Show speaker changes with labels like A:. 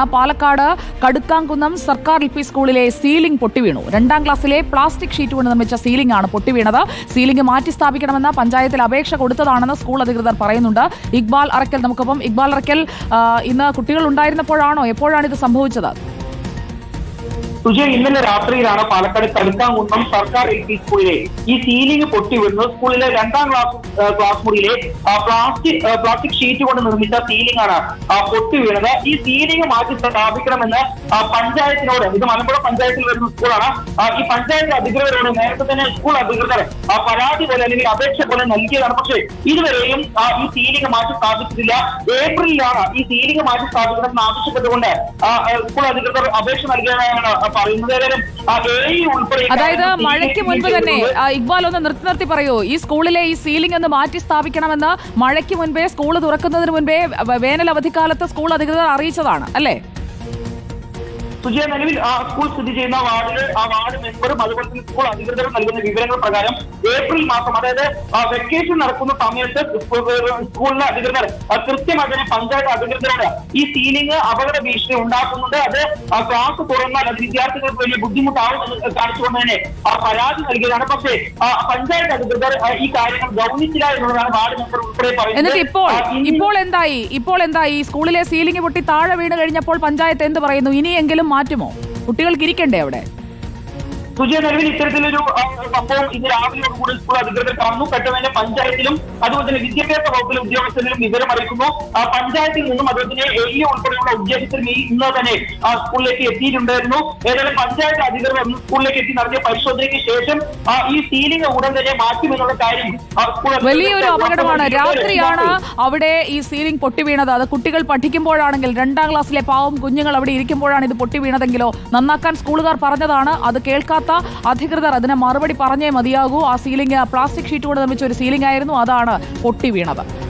A: ആ പാലക്കാട് കടുക്കാംകുന്നം സർക്കാർ L P സ്കൂളിലെ സീലിംഗ് പൊട്ടിവീണു. രണ്ടാം ക്ലാസ്സിലെ പ്ലാസ്റ്റിക് ഷീറ്റ് കൊണ്ട് നിർമ്മിച്ച സീലിംഗ് ആണ് പൊട്ടിവീണത്. സീലിംഗ് മാറ്റി സ്ഥാപിക്കണമെന്ന പഞ്ചായത്തിൽ അപേക്ഷ കൊടുത്തതാണെന്ന് സ്കൂൾ അധികൃതർ പറയുന്നുണ്ട്. ഇക്ബാൽ അറക്കൽ നമുക്കൊപ്പം. ഇക്ബാൽ അറക്കൽ ഇന്ന് കുട്ടികൾ ഉണ്ടായിരുന്നപ്പോഴാണോ? എപ്പോഴാണ് ഇത് സംഭവിച്ചത്?
B: സുജയ ഇന്നലെ രാത്രിയിലാണ് പാലക്കാട് കടുക്കാംകുന്നം സർക്കാർ എൽ പി സ്കൂളിലെ ഈ സീലിംഗ് പൊട്ടി വീഴുന്നത് സ്കൂളിലെ രണ്ടാം ക്ലാസ് ക്ലാസ് മുറിയിലെ പ്ലാസ്റ്റിക് പ്ലാസ്റ്റിക് ഷീറ്റ് കൊണ്ട് നിർമ്മിച്ച സീലിംഗ് ആണ് പൊട്ടി വീണത് ഈ സീലിംഗ് മാറ്റി സ്ഥാപിക്കണമെന്ന് പഞ്ചായത്തിനോട് ഇത് മലമ്പുഴ പഞ്ചായത്തിൽ വരുന്ന സ്കൂളാണ്. ഈ പഞ്ചായത്ത് അധികൃതരോട് നേരത്തെ തന്നെ സ്കൂൾ അധികൃതർ പരാതി പോലെ അല്ലെങ്കിൽ അപേക്ഷ പോലെ നൽകിയതാണ്. പക്ഷേ ഇതുവരെയും ഈ സീലിംഗ് മാറ്റി സ്ഥാപിച്ചിട്ടില്ല. ഏപ്രിലിലാണ് ഈ സീലിംഗ് മാറ്റി സ്ഥാപിക്കണമെന്ന് ആവശ്യപ്പെട്ടുകൊണ്ട് ആ, ആ, സ്കൂൾ അധികൃതർ അപേക്ഷ നൽകിയതായാണ്
A: അതായത് മഴയ്ക്ക് മുൻപ് തന്നെ ഇക്ബാൽ ഒന്ന് നിർത്തി നിർത്തി പറയൂ. ഈ സ്കൂളിലെ ഈ സീലിംഗ് ഒന്ന് മാറ്റി സ്ഥാപിക്കണമെന്ന് മഴയ്ക്ക് മുൻപേ സ്കൂൾ തുറക്കുന്നതിന് മുൻപേ വേനൽ അവധിക്കാലത്ത് സ്കൂൾ അധികൃതർ അറിയിച്ചതാണ് അല്ലേ?
B: സുജയ നിലവിൽ ആ സ്കൂൾ സ്ഥിതി ചെയ്യുന്ന വാർഡിൽ ആ വാർഡ് മെമ്പറും അതുപോലെ തന്നെ സ്കൂൾ അധികൃതരും നൽകുന്ന വിവരങ്ങൾ പ്രകാരം ഏപ്രിൽ മാസം അതായത് വെക്കേഷൻ നടക്കുന്ന സമയത്ത് സ്കൂ- സ്കൂളിലെ അധികൃതർ കൃത്യമായി തന്നെ പഞ്ചായത്ത് അധികൃതരോട് ഈ സീലിംഗ് അപകട ഭീഷണി ഉണ്ടാക്കുന്നുണ്ട്. അത് ക്ലാസ് തുറന്നാൽ അത് വിദ്യാർത്ഥികൾക്ക് വലിയ ബുദ്ധിമുട്ടാവും എന്ന് കാണിച്ചുകൊണ്ട് തന്നെ ആ പരാതി നൽകിയതാണ്. പക്ഷേ പഞ്ചായത്ത് അധികൃതർ ഈ കാര്യങ്ങൾ ഗൗനിച്ചില്ല എന്നുള്ളതാണ് വാർഡ് മെമ്പർ ഉൾപ്പെടെ പറയുന്നത്.
A: ഇപ്പോൾ ഇപ്പോൾ എന്തായി? ഇപ്പോൾ എന്തായി? സ്കൂളിലെ സീലിംഗ് പൊട്ടി താഴെ വീണ് കഴിഞ്ഞപ്പോൾ പഞ്ചായത്ത് എന്ത് പറയുന്നു? ഇനിയെങ്കിലും മാറ്റുമോ? കുട്ടികൾക്ക് ഇരിക്കണ്ടേ അവിടെ?
B: സുജയ നിലവിൽ ഇത്തരത്തിലൊരു സംഭവം ഇന്ന് രാവിലെയോട് കൂടി സ്കൂൾ അധികൃതർ പറഞ്ഞു. പെട്ടെന്ന് തന്നെ പഞ്ചായത്തിലും അതുപോലെ തന്നെ വിദ്യാഭ്യാസ വകുപ്പിലെ ഉദ്യോഗസ്ഥരിലും വിവരം അറിയിക്കുന്നു. പഞ്ചായത്തിൽ നിന്നും അതുപോലെ തന്നെ എ ഉൾപ്പെടെയുള്ള ഉദ്യോഗസ്ഥരും ഇന്ന് തന്നെ ആ സ്കൂളിലേക്ക് എത്തിയിട്ടുണ്ടായിരുന്നു. ഏതായാലും പഞ്ചായത്ത് അധികൃതർ ഒന്ന് സ്കൂളിലേക്ക് എത്തി നടത്തിയ പരിശോധനയ്ക്ക് ശേഷം ഈ സീലിംഗ് ഉടൻ തന്നെ മാറ്റുമെന്നുള്ള കാര്യം
A: വലിയൊരു അപകടമാണ്. രാത്രിയാണ് അവിടെ ഈ സീലിംഗ് പൊട്ടി വീണത്. അത് കുട്ടികൾ പഠിക്കുമ്പോഴാണെങ്കിൽ രണ്ടാം ക്ലാസ്സിലെ പാവം കുഞ്ഞുങ്ങൾ അവിടെ ഇരിക്കുമ്പോഴാണ് ഇത് പൊട്ടി വീണതെങ്കിലോ? നന്നാക്കാൻ സ്കൂളുകാർ പറഞ്ഞതാണ്. അത് കേൾക്കാത്ത അധികൃതർ അതിന് മറുപടി പറഞ്ഞേ മതിയാകൂ. ആ സീലിംഗ് പ്ലാസ്റ്റിക് ഷീറ്റ് കൊണ്ട് നിർമ്മിച്ച ഒരു സീലിംഗ് ആയിരുന്നു. അതാണ് പൊട്ടി വീണത്.